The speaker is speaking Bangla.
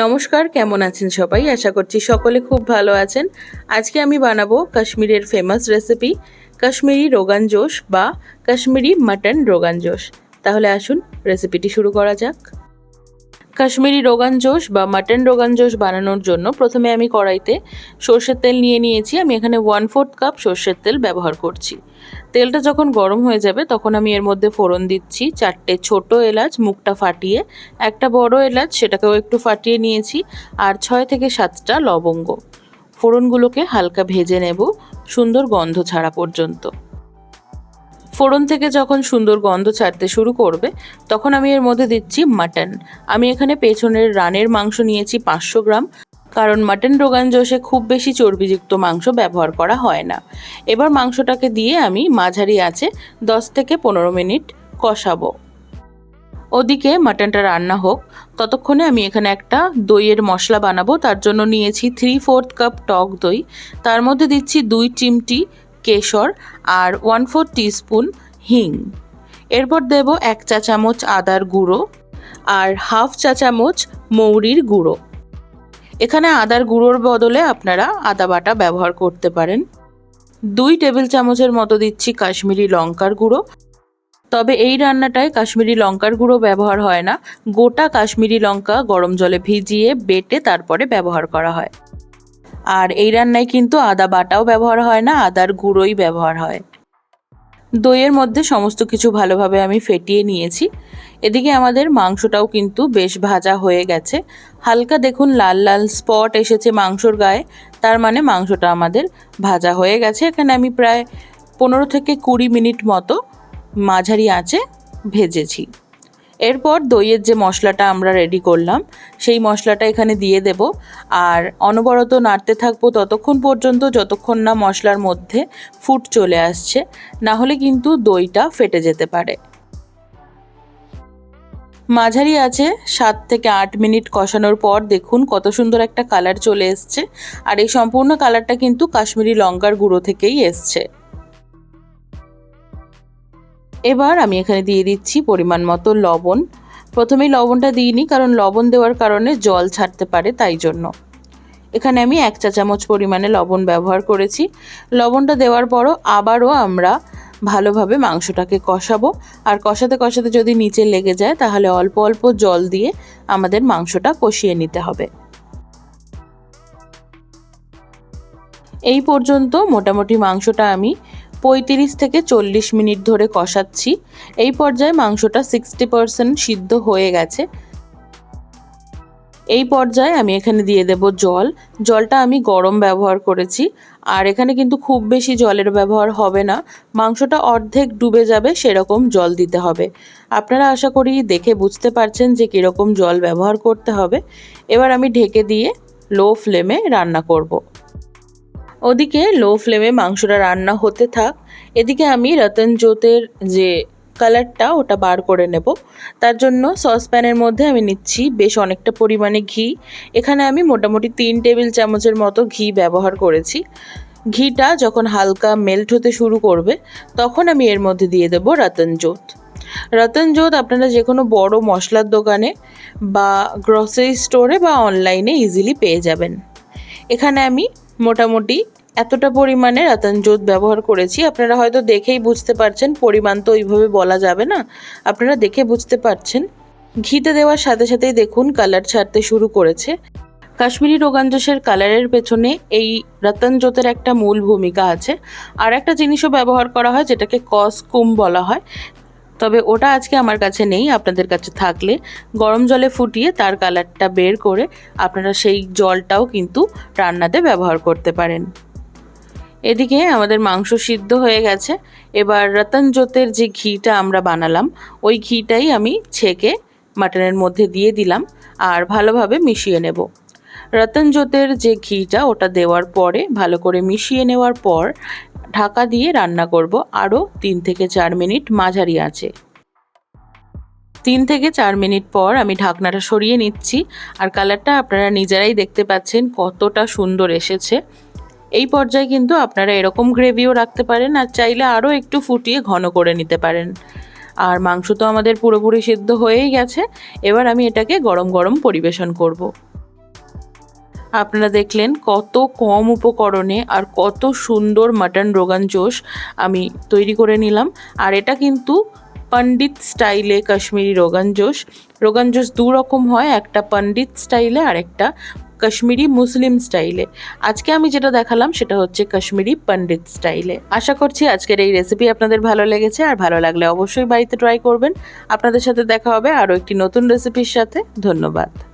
নমস্কার, কেমন আছেন সবাই? আশা করছি সকলে খুব ভালো আছেন। আজকে আমি বানাবো কাশ্মীরের ফেমাস রেসিপি কাশ্মীরি রোগান জোশ বা কাশ্মীরি মাটন রোগান জোশ। তাহলে আসুন রেসিপিটি শুরু করা যাক। কাশ্মীরি রোগান জোশ বা মাটন রোগান জোশ বানানোর জন্য প্রথমে আমি কড়াইতে সর্ষের তেল নিয়ে নিয়েছি। আমি এখানে ওয়ান ফোর্থ কাপ সর্ষের তেল ব্যবহার করছি। তেলটা যখন গরম হয়ে যাবে, তখন আমি এর মধ্যে ফোড়ন দিচ্ছি। চারটে ছোট এলাচ, মুখটা ফাটিয়ে, একটা বড় এলাচ, সেটাকেও একটু ফাটিয়ে নিয়েছি, আর ছয় থেকে সাতটা লবঙ্গ। ফোড়নগুলোকে হালকা ভেজে নেব, সুন্দর গন্ধ ছাড়া পর্যন্ত। ফোড়ন থেকে যখন সুন্দর গন্ধ ছাড়তে শুরু করবে, তখন আমি এর মধ্যে দিচ্ছি মাটন। আমি এখানে পেছনের রানের মাংস নিয়েছি পাঁচশো গ্রাম, কারণ মাটন রোগান জোশে খুব বেশি চর্বিযুক্ত মাংস ব্যবহার করা হয় না। এবার মাংসটাকে দিয়ে আমি মাঝারি আছে দশ থেকে পনেরো মিনিট কষাবো। ওদিকে মাটনটা রান্না হোক, ততক্ষণে আমি এখানে একটা দইয়ের মশলা বানাবো। তার জন্য নিয়েছি থ্রি ফোর্থ কাপ টক দই। তার মধ্যে দিচ্ছি দুই চিমটি কেশর আর ওয়ান ফোর টিস্পুন হিং। এরপর দেব এক চা চামচ আদার গুঁড়ো আর হাফ চা চামচ মৌরির গুঁড়ো। এখানে আদার গুঁড়োর বদলে আপনারা আদা বাটা ব্যবহার করতে পারেন। দুই টেবিল চামচের মতো দিচ্ছি কাশ্মীরি লঙ্কার গুঁড়ো। তবে এই রান্নাটায় কাশ্মীরি লঙ্কার গুঁড়ো ব্যবহার হয় না। গোটা কাশ্মীরি লঙ্কা গরম জলে ভিজিয়ে বেটে তারপরে ব্যবহার করা হয়। আর এই রান্নায় কিন্তু আদা বাটাও ব্যবহার হয় না, আদার গুঁড়োই ব্যবহার হয়। দইয়ের মধ্যে সমস্ত কিছু ভালোভাবে আমি ফেটিয়ে নিয়েছি। এদিকে আমাদের মাংসটাও কিন্তু বেশ ভাজা হয়ে গেছে। হালকা দেখুন লাল লাল স্পট এসেছে মাংসর গায়ে, তার মানে মাংসটা আমাদের ভাজা হয়ে গেছে। এখানে আমি প্রায় পনেরো থেকে কুড়ি মিনিট মতো মাঝারি আঁচে ভেজেছি। এরপর দইয়ের যে মশলাটা আমরা রেডি করলাম, সেই মশলাটা এখানে দিয়ে দেব। আর অনবরত নাড়তে থাকব ততক্ষণ পর্যন্ত যতক্ষণ না মশলার মধ্যে ফুট চলে আসছে, না হলে কিন্তু দইটা ফেটে যেতে পারে। মাঝারি আছে সাত থেকে আট মিনিট কষানোর পর দেখুন কত সুন্দর একটা কালার চলে এসছে। আর এই সম্পূর্ণ কালারটা কিন্তু কাশ্মীরি লঙ্কার গুঁড়ো থেকেই এসছে। এবার আমি এখানে দিয়ে দিচ্ছি পরিমাণ মতো লবণ। প্রথমেই লবণটা দিইনি, কারণ লবণ দেওয়ার কারণে জল ছাড়তে পারে তাই জন্য। এখানে আমি এক চা চামচ পরিমাণে লবণ ব্যবহার করেছি। লবণটা দেওয়ার পরও আবারও আমরা ভালোভাবে মাংসটাকে কষাবো। আর কষাতে কষাতে যদি নিচে লেগে যায়, তাহলে অল্প অল্প জল দিয়ে আমাদের মাংসটা কষিয়ে নিতে হবে। এই পর্যন্ত মোটামুটি মাংসটা আমি পঁয়ত্রিশ থেকে চল্লিশ মিনিট ধরে কষাচ্ছি। এই পর্যায়ে মাংসটা সিক্সটি পারসেন্ট সিদ্ধ হয়ে গেছে। এই পর্যায়ে আমি এখানে দিয়ে দেব জল। জলটা আমি গরম ব্যবহার করেছি। আর এখানে কিন্তু খুব বেশি জলের ব্যবহার হবে না। মাংসটা অর্ধেক ডুবে যাবে, সেরকম জল দিতে হবে। আপনারা আশা করি দেখে বুঝতে পারছেন যে কীরকম জল ব্যবহার করতে হবে। এবার আমি ঢেকে দিয়ে লো ফ্লেমে রান্না করব। ওদিকে লো ফ্লেমে মাংসটা রান্না হতে থাক। এদিকে আমি রতন জোতের যে কালারটা ওটা বার করে নেব। তার জন্য সসপ্যানের মধ্যে আমি নিচ্ছি বেশ অনেকটা পরিমাণে ঘি। এখানে আমি মোটামুটি তিন টেবিল চামচের মতো ঘি ব্যবহার করেছি। ঘিটা যখন হালকা মেল্ট হতে শুরু করবে, তখন আমি এর মধ্যে দিয়ে দেবো রতনজোত রতনজোত আপনারা যে কোনো বড় মশলার দোকানে বা গ্রসারি স্টোরে বা অনলাইনে ইজিলি পেয়ে যাবেন। এখানে আমি মোটামুটি এতটা পরিমাণে রতনজোত ব্যবহার করেছি। আপনারা হয়তো দেখেই বুঝতে পারছেন, পরিমাণ তো ওইভাবে বলা যাবে না। আপনারা দেখে বুঝতে পারছেন। ঘিতে দেওয়ার সাথে সাথেই দেখুন কালার ছাড়তে শুরু করেছে। কাশ্মীরি রোগাঞ্জসের কালারের পেছনে এই রতনজোতের একটা মূল ভূমিকা আছে। আর একটা জিনিসও ব্যবহার করা হয়, যেটাকে কস কসকুম বলা হয়। তবে ওটা আজকে আমার কাছে নেই, আপনাদের কাছে থাকলে। গরম জলে ফুটিয়ে তার কালারটা বের করে আপনারা সেই জলটাও কিন্তু রান্নাতে ব্যবহার করতে পারেন। এদিকে আমাদের মাংস সিদ্ধ হয়ে গেছে। এবার রতনজোতের যে ঘিটা আমরা বানালাম, ওই ঘিটাই আমি ছেঁকে মাটনের মধ্যে দিয়ে দিলাম আর ভালোভাবে মিশিয়ে নেব। রতনজোতের যে ঘিটা ওটা দেওয়ার পরে, ভালো করে মিশিয়ে নেওয়ার পর, ঢাকা দিয়ে রান্না করব। আরও তিন থেকে চার মিনিট মাঝারি আছে। তিন থেকে চার মিনিট পর আমি ঢাকনাটা সরিয়ে নিচ্ছি। আর কালারটা আপনারা নিজেরাই দেখতে পাচ্ছেন কতটা সুন্দর এসেছে। এই পর্যায়ে কিন্তু আপনারা এরকম গ্রেভিও রাখতে পারেন আর চাইলে আরও একটু ফুটিয়ে ঘন করে নিতে পারেন। আর মাংস তো আমাদের পুরোপুরি সিদ্ধ হয়েই গেছে। এবার আমি এটাকে গরম গরম পরিবেশন করব। আপনারা দেখলেন কত কম উপকরণে আর কত সুন্দর মাটন রোগান জোশ আমি তৈরি করে নিলাম। আর এটা কিন্তু পণ্ডিত স্টাইলে কাশ্মীরি রোগান জোশ। রোগান জোশ দু রকম হয়, একটা পণ্ডিত স্টাইলে আর একটা কাশ্মীরি মুসলিম স্টাইলে। আজকে আমি যেটা দেখালাম সেটা হচ্ছে কাশ্মীরি পণ্ডিত স্টাইলে। আশা করছি আজকের এই রেসিপি আপনাদের ভালো লেগেছে, আর ভালো লাগলে অবশ্যই বাড়িতে ট্রাই করবেন। আপনাদের সাথে দেখা হবে আরও একটি নতুন রেসিপির সাথে। ধন্যবাদ।